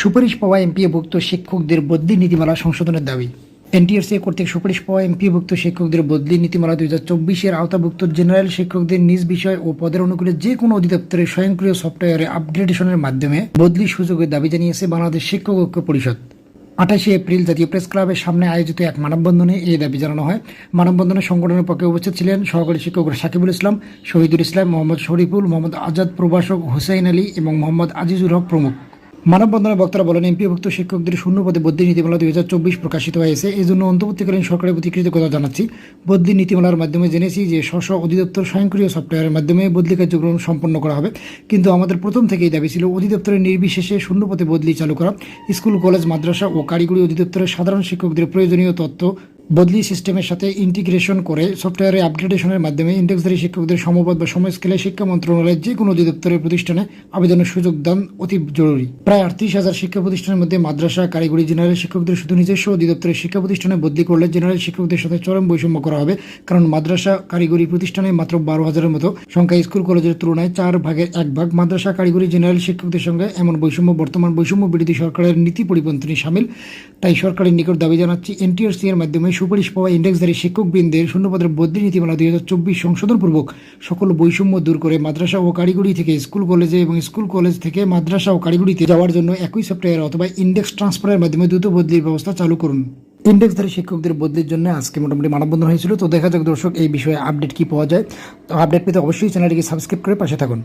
সুপারিশ পাওয়া এমপিএভুক্ত শিক্ষকদের বদলি নীতিমালা সংশোধনের দাবি। এনটিআরসি কর্তৃক সুপারিশ পাওয়া এমপিওভুক্ত শিক্ষকদের বদলি নীতিমালা দুই হাজার চব্বিশের আওতাভুক্ত জেনারেল শিক্ষকদের নিজ বিষয় ও পদের অনুকূলে যে কোনো অধিদপ্তরের স্বয়ংক্রিয় সফটওয়্যারে আপগ্রেডেশনের মাধ্যমে বদলি সুযোগের দাবি জানিয়েছে বাংলাদেশ শিক্ষক ঐক্য পরিষদ। আঠাশে এপ্রিল জাতীয় প্রেস ক্লাবের সামনে আয়োজিত এক মানববন্ধনে এই দাবি জানানো হয়। মানববন্ধনে সংগঠনের পক্ষে উপস্থিত ছিলেন সহকারী শিক্ষক সাকিবুল ইসলাম, শহীদুল ইসলাম মোহাম্মদ শরীফুল, মোহাম্মদ আজাদ প্রভাষক হুসাইন আলী এবং মোহাম্মদ আজিজুল হক প্রমুখ। মানববন্ধনে বক্তারা বলেন এমপিভুক্ত শিক্ষকদের শূন্য পদে বদলি নীতিমালা দুই হাজার চব্বিশ প্রকাশিত হয়েছে। এই জন্য অন্তর্বর্তীকালীন সরকারের প্রতি কৃতজ্ঞতা জানাচ্ছি। বদলি নীতিমালার মাধ্যমে জেনেছি যে স্ব অধিদপ্তর স্বয়ংক্রিয় সফটওয়্যারের মাধ্যমে বদলি কার্যক্রম সম্পন্ন করা হবে। কিন্তু আমাদের প্রথম থেকেই দাবি ছিল অধিদপ্তরের নির্বিশেষে শূন্য পদে বদলি চালু করা। স্কুল, কলেজ, মাদ্রাসা ও কারিগরি অধিদপ্তরের সাধারণ শিক্ষকদের প্রয়োজনীয় তথ্য বদলি সিস্টেমের সাথে ইন্টিগ্রেশন করে সফটওয়্যারে আপগ্রেডেশনের মাধ্যমে ইন্ডেক্সধারী শিক্ষকদের সমপদ বা সমস্কেলে শিক্ষা মন্ত্রণালয়ের যে কোনো অধিদপ্তরের প্রতিষ্ঠানে আবেদনের সুযোগ দান অতি জরুরি। প্রায় আটত্রিশ হাজার শিক্ষা প্রতিষ্ঠানের মধ্যে মাদ্রাসা, কারিগরি জেনারেল শিক্ষকদের শুধু নিজস্ব অধিদপ্তরের শিক্ষা প্রতিষ্ঠানে বদলি করলে জেনারেল শিক্ষকদের সাথে চরম বৈষম্য করা হবে, কারণ মাদ্রাসা, কারিগরি প্রতিষ্ঠানে মাত্র বারো হাজারের মতো সংখ্যা স্কুল, কলেজের তুলনায় চার ভাগের এক ভাগ মাদ্রাসা, কারিগরি জেনারেল শিক্ষকদের সঙ্গে এমন বৈষম্য, বর্তমান বৈষম্য বিরোধী সরকারের নীতি পরিপন্থী সামিল। তাই সরকারের নিকট দাবি জানাচ্ছি এনটিআরসি এর মাধ্যমে সুপারিশ পাওয়া ইন্ডেক্সধারী শিক্ষকবৃন্দের শূন্যপদের বদলি নীতিমালা দুই হাজার চব্বিশ সংশোধনপূর্বক সকল বৈষম্য দূর করে মাদ্রাসা ও কারিগরি থেকে স্কুল কলেজে এবং স্কুল কলেজ থেকে মাদ্রাসা ও কারিগরিতে যাওয়ার জন্য একই সফটওয়্যার অথবা ইন্ডেক্স ট্রান্সফারের মাধ্যমে দ্রুত বদলির ব্যবস্থা চালু করুন। ইন্ডেক্সধারী শিক্ষকদের বদলির জন্য আজকে মোটামুটি মানববন্ধন হয়েছিল। তো দেখা যাক দর্শক এই বিষয়ে আপডেট কি পাওয়া যায়। তো আপডেট পেতে অবশ্যই চ্যানেলটিকে সাবস্ক্রাইব করে পাশে থাকুন।